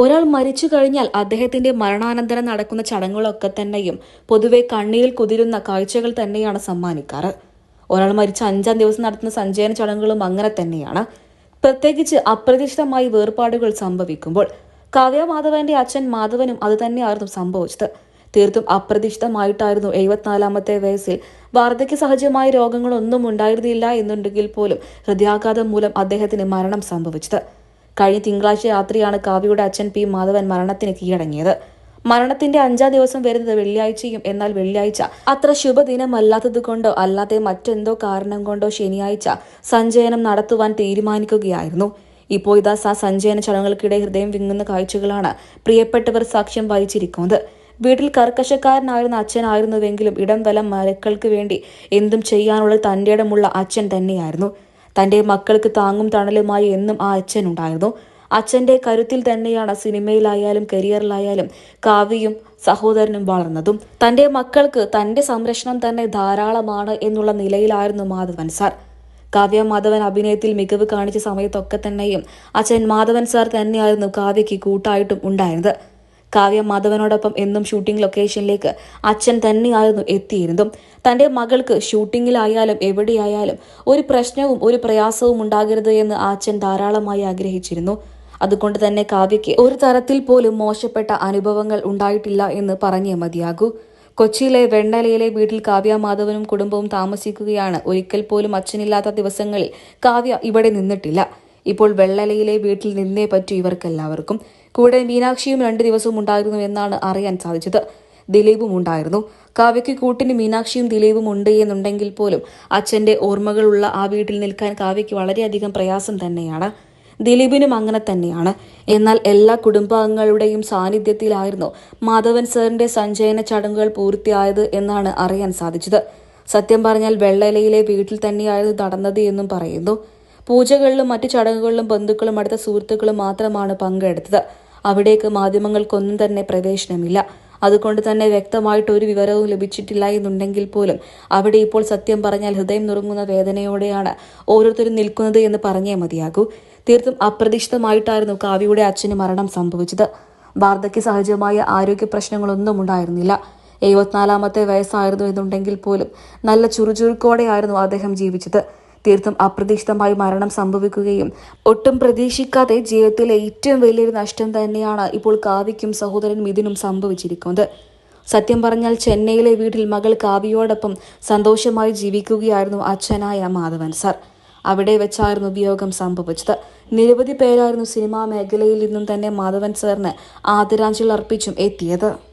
ഒരാൾ മരിച്ചു കഴിഞ്ഞാൽ അദ്ദേഹത്തിന്റെ മരണാനന്തരം നടക്കുന്ന ചടങ്ങുകളൊക്കെ തന്നെയും പൊതുവെ കണ്ണീരിൽ കുതിരുന്ന കാഴ്ചകൾ തന്നെയാണ് സമ്മാനിക്കാറ്. ഒരാൾ മരിച്ച അഞ്ചാം ദിവസം നടത്തുന്ന സഞ്ചയന ചടങ്ങുകളും അങ്ങനെ തന്നെയാണ്. പ്രത്യേകിച്ച് അപ്രതീക്ഷിതമായി വേർപാടുകൾ സംഭവിക്കുമ്പോൾ കാവ്യ മാധവന്റെ അച്ഛൻ മാധവനും അത് തന്നെയായിരുന്നു സംഭവിച്ചത്. തീർത്തും അപ്രതീക്ഷിതമായിട്ടായിരുന്നു എഴുപത്തിനാലാമത്തെ വയസ്സിൽ വാർദ്ധക്യ സഹജമായ രോഗങ്ങളൊന്നും ഉണ്ടായിരുന്നില്ല എന്നുണ്ടെങ്കിൽ പോലും ഹൃദയാഘാതം മൂലം അദ്ദേഹത്തിന് മരണം സംഭവിച്ചത്. കഴിഞ്ഞ തിങ്കളാഴ്ച രാത്രിയാണ് കാവ്യയുടെ അച്ഛൻ പി മാധവൻ മരണത്തിന് കീഴടങ്ങിയത്. മരണത്തിന്റെ അഞ്ചാം ദിവസം വരുന്നത് വെള്ളിയാഴ്ചയും എന്നാൽ വെള്ളിയാഴ്ച. അത്ര ശുഭദിനമല്ലാത്തത് കൊണ്ടോ അല്ലാതെ മറ്റെന്തോ കാരണം കൊണ്ടോ ശനിയാഴ്ച സഞ്ചയനം നടത്തുവാൻ തീരുമാനിക്കുകയായിരുന്നു. ഇപ്പോൾ ഇതാ സാ സഞ്ചയന ചടങ്ങുകൾക്കിടെ ഹൃദയം വിങ്ങുന്ന കാഴ്ചകളാണ് പ്രിയപ്പെട്ടവർ സാക്ഷ്യം വഹിച്ചിരിക്കുന്നത്. വീട്ടിൽ കർക്കശക്കാരനായിരുന്ന അച്ഛനായിരുന്നുവെങ്കിലും ഇടം വലം മരക്കൾക്ക് വേണ്ടി എന്തും ചെയ്യാനുള്ള തന്റെ ഇടമുള്ള അച്ഛൻ തന്നെയായിരുന്നു. തന്റെ മക്കൾക്ക് താങ്ങും തണലുമായി എന്നും ആ അച്ഛൻ ഉണ്ടായിരുന്നു. അച്ഛന്റെ കരുത്തിൽ തന്നെയാണ് സിനിമയിലായാലും കരിയറിലായാലും കാവ്യയും സഹോദരനും വളർന്നതും. തന്റെ മക്കൾക്ക് തന്റെ സംരക്ഷണം തന്നെ ധാരാളമാണ് എന്നുള്ള നിലയിലായിരുന്നു മാധവൻ സാർ. കാവ്യ മാധവൻ അഭിനയത്തിൽ മികവ് കാണിച്ച സമയത്തൊക്കെ തന്നെയും അച്ഛൻ മാധവൻ സാർ തന്നെയായിരുന്നു കാവ്യയ്ക്ക് കൂട്ടായിട്ടും ഉണ്ടായിരുന്നത്. കാവ്യ മാധവനോടൊപ്പം എന്നും ഷൂട്ടിംഗ് ലൊക്കേഷനിലേക്ക് അച്ഛൻ തന്നെയായിരുന്നു എത്തിയിരുന്നതും. തന്റെ മകൾക്ക് ഷൂട്ടിങ്ങിലായാലും എവിടെയായാലും ഒരു പ്രശ്നവും ഒരു പ്രയാസവും ഉണ്ടാകരുത് എന്ന് അച്ഛൻ ധാരാളമായി ആഗ്രഹിച്ചിരുന്നു. അതുകൊണ്ട് തന്നെ കാവ്യയ്ക്ക് ഒരു തരത്തിൽ പോലും മോശപ്പെട്ട അനുഭവങ്ങൾ ഉണ്ടായിട്ടില്ല എന്ന് പറഞ്ഞേ മതിയാകൂ. കൊച്ചിയിലെ വെണ്ണലയിലെ വീട്ടിൽ കാവ്യ മാധവനും കുടുംബവും താമസിക്കുകയാണ്. ഒരിക്കൽ പോലും അച്ഛനില്ലാത്ത ദിവസങ്ങളിൽ കാവ്യ ഇവിടെ നിന്നിട്ടില്ല. ഇപ്പോൾ വെള്ളലയിലെ വീട്ടിൽ നിന്നേ പറ്റൂ ഇവർക്കെല്ലാവർക്കും. കൂടെ മീനാക്ഷിയും രണ്ടു ദിവസവും ഉണ്ടായിരുന്നു എന്നാണ് അറിയാൻ സാധിച്ചത്. ദിലീപും ഉണ്ടായിരുന്നു. കാവ്യയ്ക്ക് കൂട്ടിന് മീനാക്ഷിയും ദിലീപും ഉണ്ട് എന്നുണ്ടെങ്കിൽ പോലും അച്ഛന്റെ ഓർമ്മകളുള്ള ആ വീട്ടിൽ നിൽക്കാൻ കാവ്യയ്ക്ക് വളരെയധികം പ്രയാസം തന്നെയാണ്. ദിലീപിനും അങ്ങനെ തന്നെയാണ്. എന്നാൽ എല്ലാ കുടുംബാംഗങ്ങളുടെയും സാന്നിധ്യത്തിലായിരുന്നു മാധവൻ സാറിന്റെ സഞ്ചയന ചടങ്ങുകൾ പൂർത്തിയായത് എന്നാണ് അറിയാൻ സാധിച്ചത്. സത്യം പറഞ്ഞാൽ വെള്ളലയിലെ വീട്ടിൽ തന്നെയായിരുന്നു നടന്നത് എന്നും പറയുന്നു. പൂജകളിലും മറ്റു ചടങ്ങുകളിലും ബന്ധുക്കളും അടുത്ത സുഹൃത്തുക്കളും മാത്രമാണ് പങ്കെടുത്തത്. അവിടേക്ക് മാധ്യമങ്ങൾക്കൊന്നും തന്നെ പ്രവേശനമില്ല. അതുകൊണ്ട് തന്നെ വ്യക്തമായിട്ട് ഒരു വിവരവും ലഭിച്ചിട്ടില്ല എന്നുണ്ടെങ്കിൽ പോലും അവിടെ ഇപ്പോൾ സത്യം പറഞ്ഞാൽ ഹൃദയം നുറുങ്ങുന്ന വേദനയോടെയാണ് ഓരോരുത്തരും നിൽക്കുന്നത് എന്ന് പറഞ്ഞേ മതിയാകൂ. തീർത്തും അപ്രതീക്ഷിതമായിട്ടായിരുന്നു കാവ്യയുടെ അച്ഛന് മരണം സംഭവിച്ചത്. വാർദ്ധക്യ സഹജമായ ആരോഗ്യ പ്രശ്നങ്ങളൊന്നും ഉണ്ടായിരുന്നില്ല. എഴുപത്തിനാലാമത്തെ വയസ്സായിരുന്നു എന്നുണ്ടെങ്കിൽ പോലും നല്ല ചുറുചുറുക്കോടെയായിരുന്നു അദ്ദേഹം ജീവിച്ചത്. തീർത്തും അപ്രതീക്ഷിതമായി മരണം സംഭവിക്കുകയും ഒട്ടും പ്രതീക്ഷിക്കാതെ ജീവിതത്തിലെ ഏറ്റവും വലിയൊരു നഷ്ടം തന്നെയാണ് ഇപ്പോൾ കാവ്യയ്ക്കും സഹോദരൻ മിഥുനും സംഭവിച്ചിരിക്കുന്നത്. സത്യം പറഞ്ഞാൽ ചെന്നൈയിലെ വീട്ടിൽ മകൾ കാവ്യയോടൊപ്പം സന്തോഷമായി ജീവിക്കുകയായിരുന്നു അച്ഛനായ മാധവൻ സാർ. അവിടെ വെച്ചായിരുന്നു വിയോഗം സംഭവിച്ചത്. നിരവധി പേരായിരുന്നു സിനിമാ മേഖലയിൽ നിന്നും തന്നെ മാധവൻ സാറിന് ആദരാഞ്ജലി അർപ്പിച്ചും എത്തിയത്.